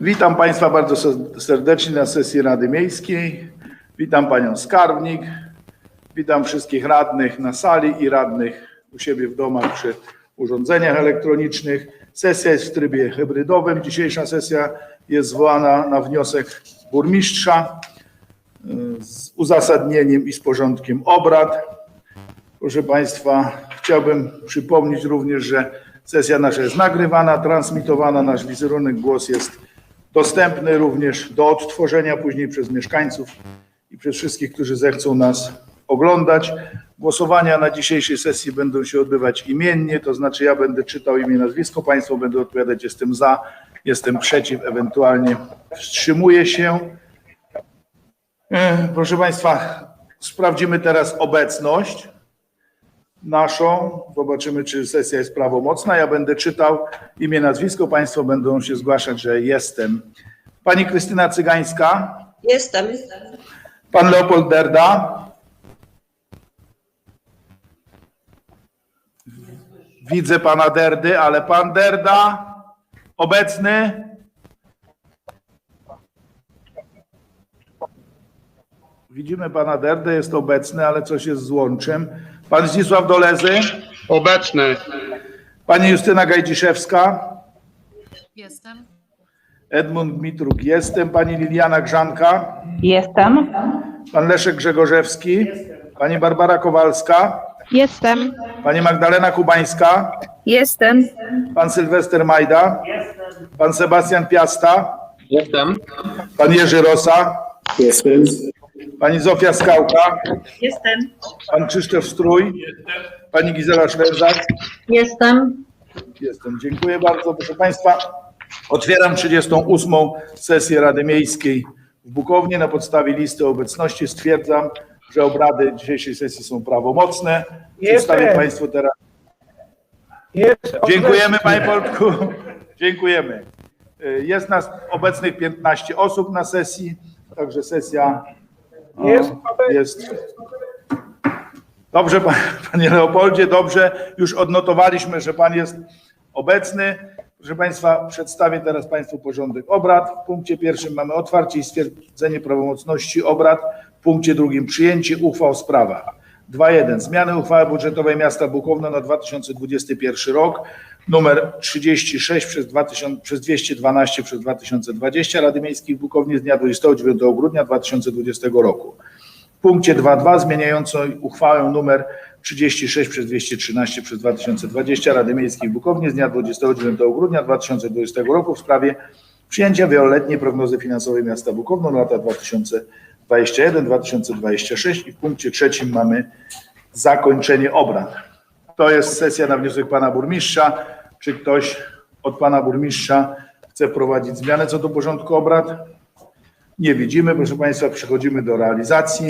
Witam Państwa bardzo ser- serdecznie na sesji Rady Miejskiej. Witam Panią Skarbnik. Witam wszystkich radnych na sali i radnych u siebie w domach przy urządzeniach elektronicznych. Sesja jest w trybie hybrydowym. Dzisiejsza sesja jest zwołana na wniosek burmistrza y, z uzasadnieniem i z porządkiem obrad. Proszę Państwa, chciałbym przypomnieć również, że sesja nasza jest nagrywana, transmitowana. Nasz wizerunek, głos jest dostępny również do odtworzenia później przez mieszkańców i przez wszystkich, którzy zechcą nas oglądać. Głosowania na dzisiejszej sesji będą się odbywać imiennie, to znaczy ja będę czytał imię, nazwisko, Państwo będą odpowiadać jestem za, jestem przeciw, ewentualnie wstrzymuję się. E, Proszę Państwa, sprawdzimy teraz obecność naszą. Zobaczymy, czy sesja jest prawomocna. Ja będę czytał imię, nazwisko. Państwo będą się zgłaszać, że jestem. Pani Krystyna Cygańska, Jestem. pan Leopold Derda. Widzę pana Derdy, ale pan Derda obecny? Widzimy pana Derdę, jest obecny, ale coś jest z łączem. Pan Zdzisław Dolezy, Obecny. pani Justyna Gajdziszewska, Jestem. Edmund Mitruk, jestem, pani Liliana Grzanka, Jestem. pan Leszek Grzegorzewski, pani Barbara Kowalska, Jestem. pani Magdalena Kubańska, Jestem. pan Sylwester Majda, pan Sebastian Piasta, Jestem. pan Jerzy Rosa, Jestem. Pani Zofia Skałka, Jestem. pan Krzysztof Strój, pani Gizela Szwedzak. Jestem. Jestem. Dziękuję bardzo. Proszę Państwa, otwieram 38. sesję Rady Miejskiej w Bukownie. Na podstawie listy obecności stwierdzam, że obrady dzisiejszej sesji są prawomocne. Przedstawię Państwu teraz. Dziękujemy Panie Polku. Dziękujemy. Jest nas obecnych 15 osób na sesji, także sesja o, jest. Dobrze, pa- panie Leopoldzie, dobrze. Już odnotowaliśmy, że pan jest obecny. Proszę państwa, przedstawię teraz państwu porządek obrad. W punkcie pierwszym mamy otwarcie i stwierdzenie prawomocności obrad. W punkcie drugim przyjęcie uchwał w sprawach. 2.1. Zmiany uchwały budżetowej miasta Bukowno na 2021 rok numer 36 przez, 2000, przez 212 przez 2020 Rady Miejskiej w Bukownie z dnia 29 grudnia 2020 roku. W punkcie 2.2 zmieniającą uchwałę numer 36 przez 213 przez 2020 Rady Miejskiej w Bukownie z dnia 29 grudnia 2020 roku w sprawie przyjęcia wieloletniej prognozy finansowej miasta Bukowno na lata 2021-2026 i w punkcie trzecim mamy zakończenie obrad. To jest sesja na wniosek pana burmistrza. Czy ktoś od pana burmistrza chce prowadzić zmianę co do porządku obrad? Nie widzimy. Proszę Państwa, przechodzimy do realizacji.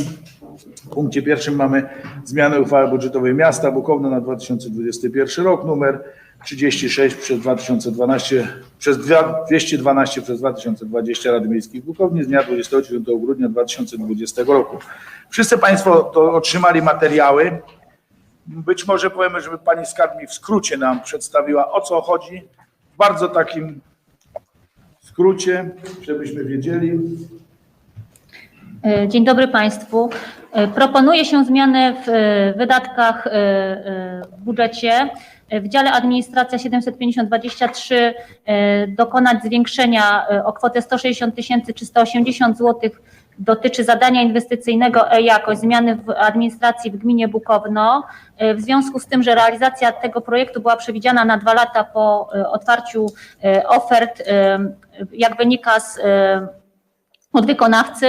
W punkcie pierwszym mamy zmianę uchwały budżetowej miasta Bukowno na 2021 rok numer 36 przez 2012 przez dwa- 212 przez 2020 Rady Miejskiej w Bukowni z dnia 29 grudnia 2020 roku. Wszyscy Państwo to otrzymali materiały. Być może powiemy, żeby Pani Skarbnik w skrócie nam przedstawiła o co chodzi. W bardzo takim skrócie, żebyśmy wiedzieli. E, Dzień dobry Państwu. E, Proponuje się zmianę w e, wydatkach w budżecie. W dziale administracja 750-23 e, dokonać zwiększenia o kwotę 160 380 zł dotyczy zadania inwestycyjnego e-jakość, zmiany w administracji w gminie Bukowno. E, W związku z tym, że realizacja tego projektu była przewidziana na dwa lata po e, otwarciu e, ofert, jak wynika z od wykonawcy.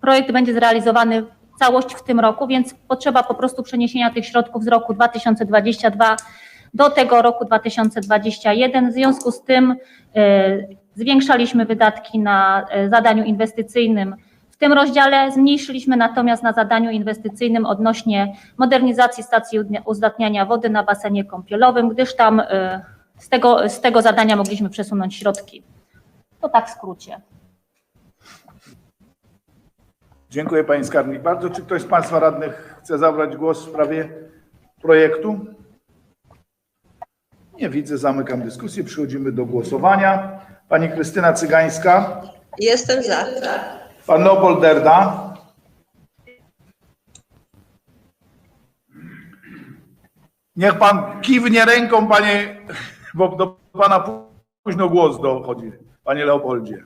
Projekt będzie zrealizowany w całości w tym roku, więc potrzeba po prostu przeniesienia tych środków z roku 2022 do tego roku 2021. W związku z tym zwiększaliśmy wydatki na zadaniu inwestycyjnym tym rozdziale, zmniejszyliśmy natomiast na zadaniu inwestycyjnym odnośnie modernizacji stacji uzdatniania wody na basenie kąpielowym, gdyż tam y, z tego, z tego zadania mogliśmy przesunąć środki. To tak w skrócie. Dziękuję Pani Skarbnik bardzo. Czy ktoś z Państwa radnych chce zabrać głos w sprawie projektu? Nie widzę, zamykam dyskusję. Przechodzimy do głosowania. Pani Krystyna Cygańska, Jestem za. Pan Leopold Derda, Niech pan kiwnie ręką, panie, bo do pana późno głos dochodzi, panie Leopoldzie.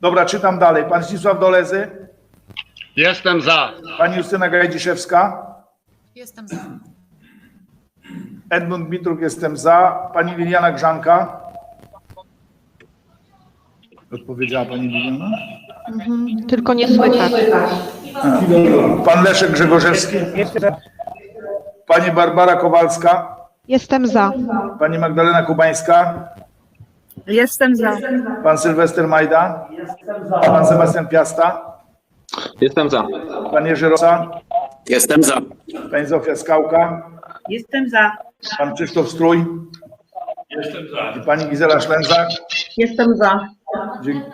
Dobra, czytam dalej. Pan Zdzisław Dolezy, Jestem za. pani Justyna Gajdziszewska, Jestem za. Edmund Mitruk, jestem za. Pani Liliana Grzanka. Odpowiedziała pani Liliana? Tylko nie słychać. Pan Leszek Grzegorzewski. Pani Barbara Kowalska. Jestem za. Pani Magdalena Kubańska. Jestem za. Pan Sylwester Majda. Pan Sebastian Piasta. Jestem za. Pan Jerzy Rosa. Jestem za. Pani Zofia Skałka. Jestem za. Pan Krzysztof Strój. Jestem za. I pani Gizela Szlęzak. Jestem za. Dziękuję.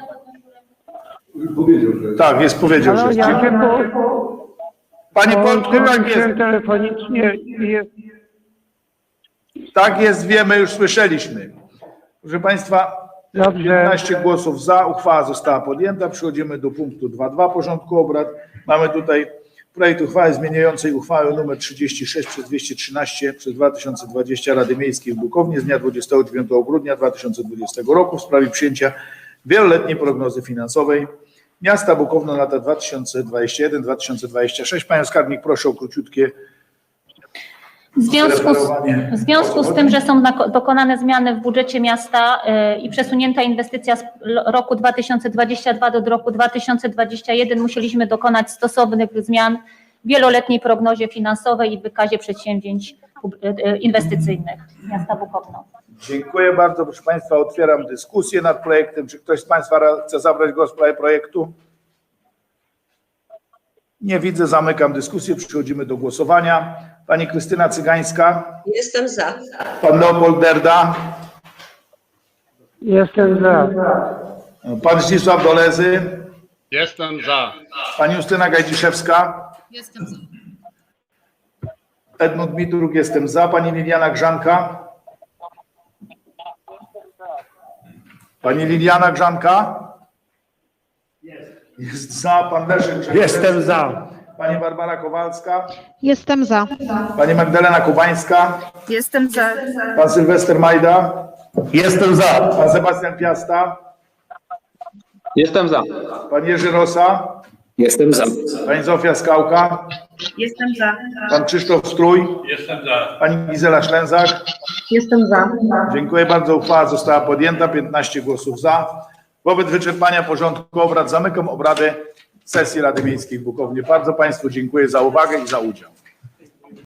Tak, jest powiedział, że jest. Panie Polku, tak jest. telefonicznie i jest Tak jest, wiemy, już słyszeliśmy. Proszę Państwa, Dobrze. 15 głosów za, uchwała została podjęta. Przechodzimy do punktu 2.2 porządku obrad. Mamy tutaj projekt uchwały zmieniającej uchwałę nr 36 przez 213 przez 2020 Rady Miejskiej w Bukownie z dnia 29 grudnia 2020 roku w sprawie przyjęcia wieloletniej prognozy finansowej miasta Bukowno na lata 2021-2026. Panią Skarbnik, proszę o króciutkie W związku z, w związku z tym, że są dokonane zmiany w budżecie miasta y, i przesunięta inwestycja z roku 2022 do roku 2021, musieliśmy dokonać stosownych zmian w wieloletniej prognozie finansowej i wykazie przedsięwzięć y, y, inwestycyjnych miasta Bukowno. Dziękuję bardzo. Proszę Państwa, otwieram dyskusję nad projektem. Czy ktoś z Państwa chce zabrać głos w sprawie projektu? Nie widzę, zamykam dyskusję. Przechodzimy do głosowania. Pani Krystyna Cygańska, Jestem za. pan Leopold Derda, Jestem za. pan Zdzisław Dolezy, Jestem za. pani Justyna Gajdziszewska, Jestem za. Edmund Mitruk, jestem za, pani Liliana Grzanka. Pani Liliana Grzanka? Jest za, pan Leszek Grzegorz. Jestem za. Pani Barbara Kowalska, Jestem za. pani Magdalena Kubańska, Jestem za. pan Sylwester Majda, Jestem za. pan Sebastian Piasta, Jestem za. pan Jerzy Rosa, Jestem za. pani Zofia Skałka, Jestem za. pan Krzysztof Strój, Jestem za. pani Gizela Szlęzak. Jestem za. Dziękuję bardzo. Uchwała została podjęta. 15 głosów za. Wobec wyczerpania porządku obrad zamykam obrady sesji Rady Miejskiej w Bukownie. Bardzo Państwu dziękuję za uwagę i za udział.